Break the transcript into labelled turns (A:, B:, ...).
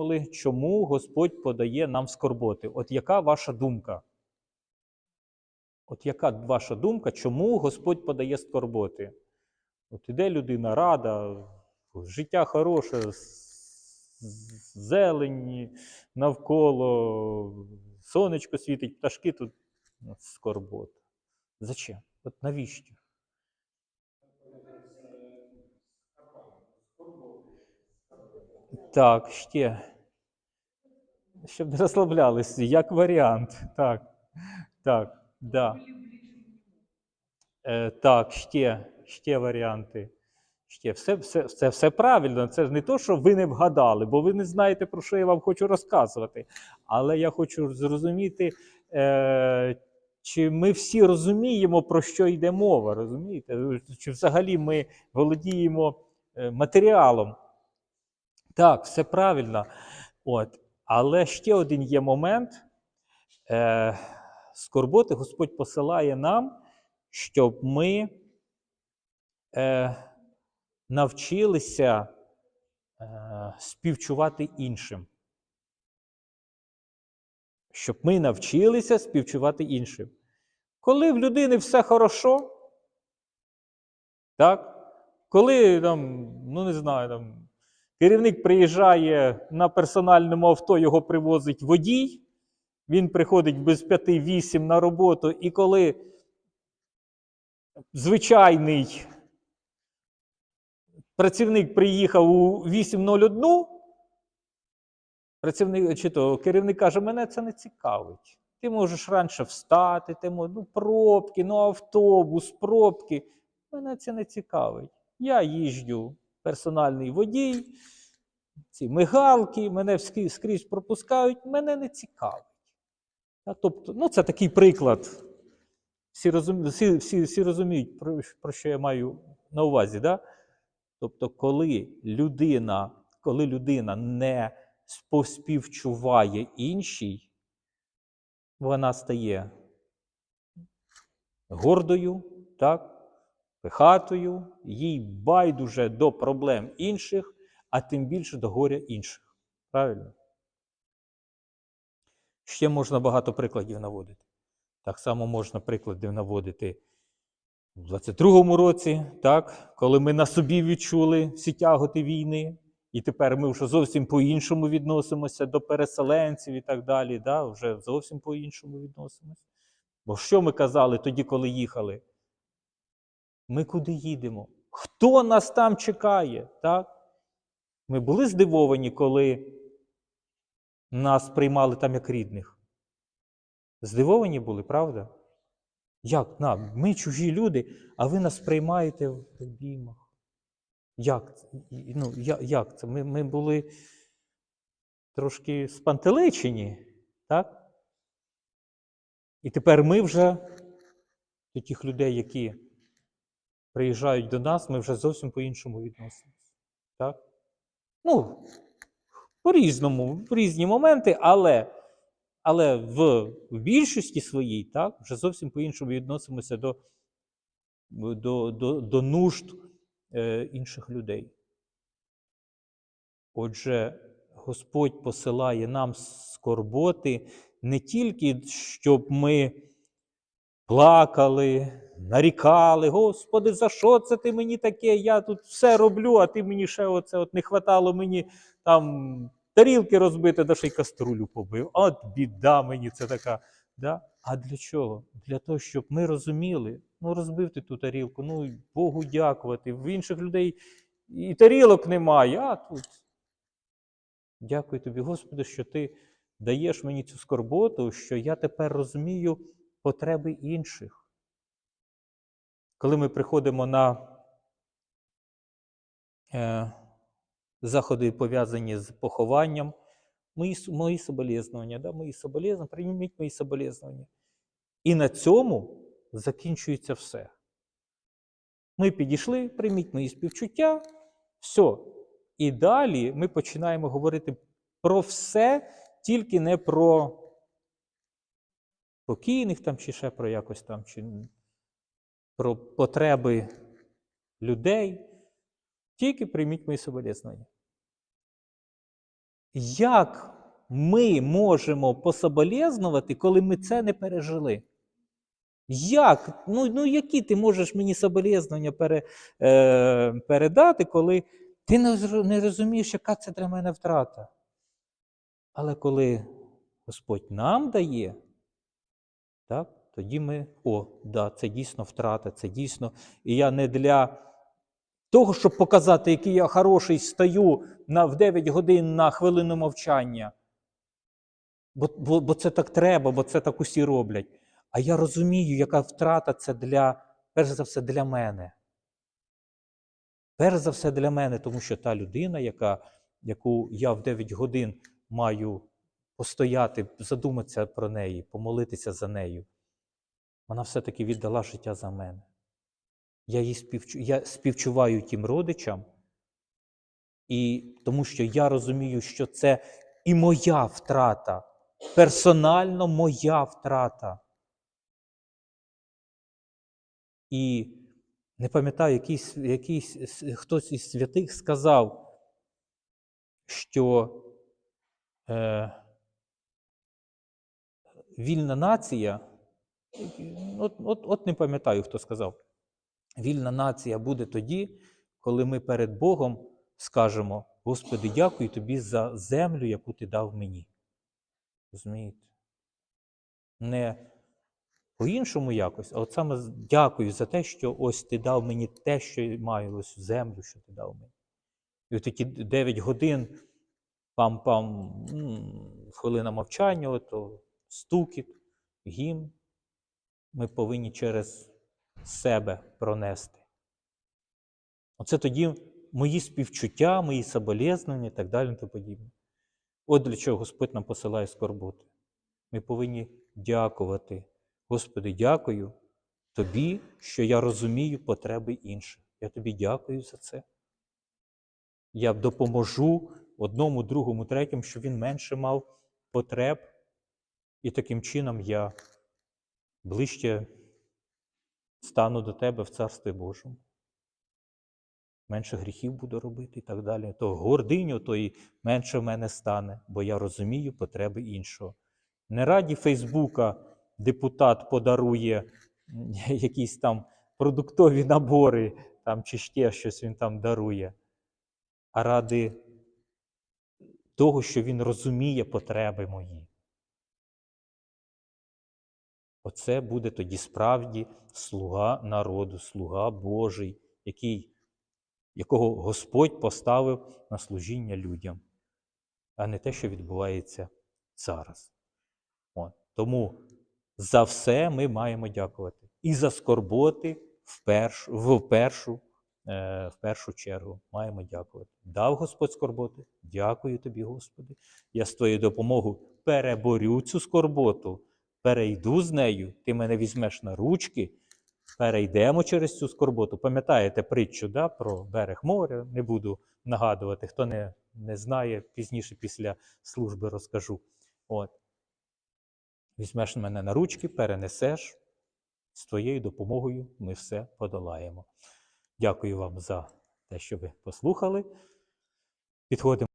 A: подумали, чому Господь подає нам скорботи. От яка ваша думка? От яка ваша думка, чому Господь подає скорботи? От іде людина рада, життя хороше, зелені навколо, сонечко світить, пташки тут ну, скорбота. Зачем? От навіщо? Так, ще. Щоб не розслаблялися, як варіант. Так, так, да. Е, так, ще, ще варіанти. Ще все, все, все, все правильно. Це ж не то, що ви не вгадали, бо ви не знаєте, про що я вам хочу розказувати. Але я хочу зрозуміти, е, чи ми всі розуміємо, про що йде мова, розумієте? Чи взагалі ми володіємо е, матеріалом. Так, все правильно. От. Але ще один є момент. Е, скорботи Господь посилає нам, щоб ми е, навчилися е, співчувати іншим. Щоб ми навчилися співчувати іншим. Коли в людини все хорошо, так? Коли там, ну не знаю, там, керівник приїжджає на персональному авто, його привозить водій, він приходить без 5-8 на роботу, і коли звичайний працівник приїхав у 8.01, працівник чи то керівник каже, мене це не цікавить. Ти можеш раніше встати, ти мож, ну, пробки, ну автобус, пробки. Мене це не цікавить. Я їжджу персональний водій, ці мигалки, мене скрізь пропускають, мене не цікавить. Тобто, ну, це такий приклад. Всі, розум... всі, всі, всі розуміють, про, про що я маю на увазі. Да? Тобто, коли людина, коли людина не поспівчуває іншій, вона стає гордою, так? Пихатою, їй байдуже до проблем інших, а тим більше до горя інших. Правильно? Ще можна багато прикладів наводити. Так само можна приклади наводити в 22-му році, так, коли ми на собі відчули всі тяготи війни, і тепер ми вже зовсім по-іншому відносимося до переселенців і так далі. Да, вже зовсім по-іншому відносимося. Бо що ми казали тоді, коли їхали? Ми куди їдемо? Хто нас там чекає? Так? Ми були здивовані, коли нас приймали там як рідних. Здивовані були, правда? Як? На, ми чужі люди, а ви нас приймаєте в обіймах. Як? Ну, як це? Ми, ми були трошки спантеличені, так? І тепер ми вже тих людей, які приїжджають до нас, ми вже зовсім по-іншому відносимося. Так? Ну, по-різному, в різні моменти, але, але в, в більшості своїй, так, вже зовсім по-іншому відносимося до, до, до, до нужд е, інших людей. Отже, Господь посилає нам скорботи не тільки, щоб ми плакали, нарікали, Господи, за що це ти мені таке? Я тут все роблю, а ти мені ще оце от не хватало мені там тарілки розбити, да ще й каструлю побив. От біда мені це така. Да? А для чого? Для того, щоб ми розуміли, ну розбив ти ту тарілку, ну Богу дякувати. В інших людей і тарілок немає, а тут. Дякую тобі, Господи, що ти даєш мені цю скорботу, що я тепер розумію потреби інших. Коли ми приходимо на е, заходи, пов'язані з похованням, мої, мої соболезнування, да, мої соболезнування, прийміть мої соболезнування. І на цьому закінчується все. Ми підійшли, прийміть мої співчуття, все. І далі ми починаємо говорити про все, тільки не про покійних там, чи ще про якось там, чи про потреби людей. Тільки прийміть мої соболезнування. як ми можемо пособолезнувати, коли ми це не пережили? Як? Ну, ну які ти можеш мені соболезнування пере, е, передати, коли ти не, не розумієш, яка це для мене втрата? Але коли Господь нам дає, так, тоді ми, о, да, це дійсно втрата, це дійсно. І я не для того, щоб показати, який я хороший, стою на, в 9 годин на хвилину мовчання. Бо, бо, бо це так треба, бо це так усі роблять. А я розумію, яка втрата це для, перш за все, для мене. Перш за все для мене, тому що та людина, яка, яку я в 9 годин маю постояти, задуматися про неї, помолитися за нею, вона все-таки віддала життя за мене. Я, їй співчу, я співчуваю тим родичам, і тому що я розумію, що це і моя втрата, персонально моя втрата. І не пам'ятаю, якийсь, якийсь хтось із святих сказав, що е, вільна нація, от, от, от не пам'ятаю, хто сказав, вільна нація буде тоді, коли ми перед Богом скажемо: Господи, дякую тобі за землю, яку ти дав мені. Розумієте? Не по-іншому якось, а от саме дякую за те, що ось ти дав мені те, що маю, ось землю, що ти дав мені. І от такі 9 годин, пам-пам, хвилина мовчання, ото стукіт, гімн, ми повинні через себе пронести. Оце тоді мої співчуття, мої соболезнення і так далі і подібне. От для чого Господь нам посилає скорботи. Ми повинні дякувати. Господи, дякую Тобі, що я розумію потреби інших. Я тобі дякую за це. Я допоможу одному, другому, третьому, щоб він менше мав потреб, і таким чином я ближче стану до тебе в Царстві Божому. Менше гріхів буду робити і так далі. То гординю, то і менше в мене стане, бо я розумію потреби іншого. Не раді Фейсбука депутат подарує якісь там продуктові набори там, чи ще щось він там дарує, а ради того, що він розуміє потреби мої. Оце буде тоді справді слуга народу, слуга Божий, який, якого Господь поставив на служіння людям, а не те, що відбувається зараз. От. Тому за все ми маємо дякувати. І за скорботи в першу, в першу, е, в першу чергу маємо дякувати. Дав Господь скорботи? Дякую тобі, Господи. Я з твоєю допомогою переборю цю скорботу, перейду з нею, ти мене візьмеш на ручки, перейдемо через цю скорботу. Пам'ятаєте притчу да, про берег моря? Не буду нагадувати, хто не, не знає, пізніше після служби розкажу. От. Візьмеш мене на ручки, перенесеш. З твоєю допомогою ми все подолаємо. Дякую вам за те, що ви послухали. Підходимо.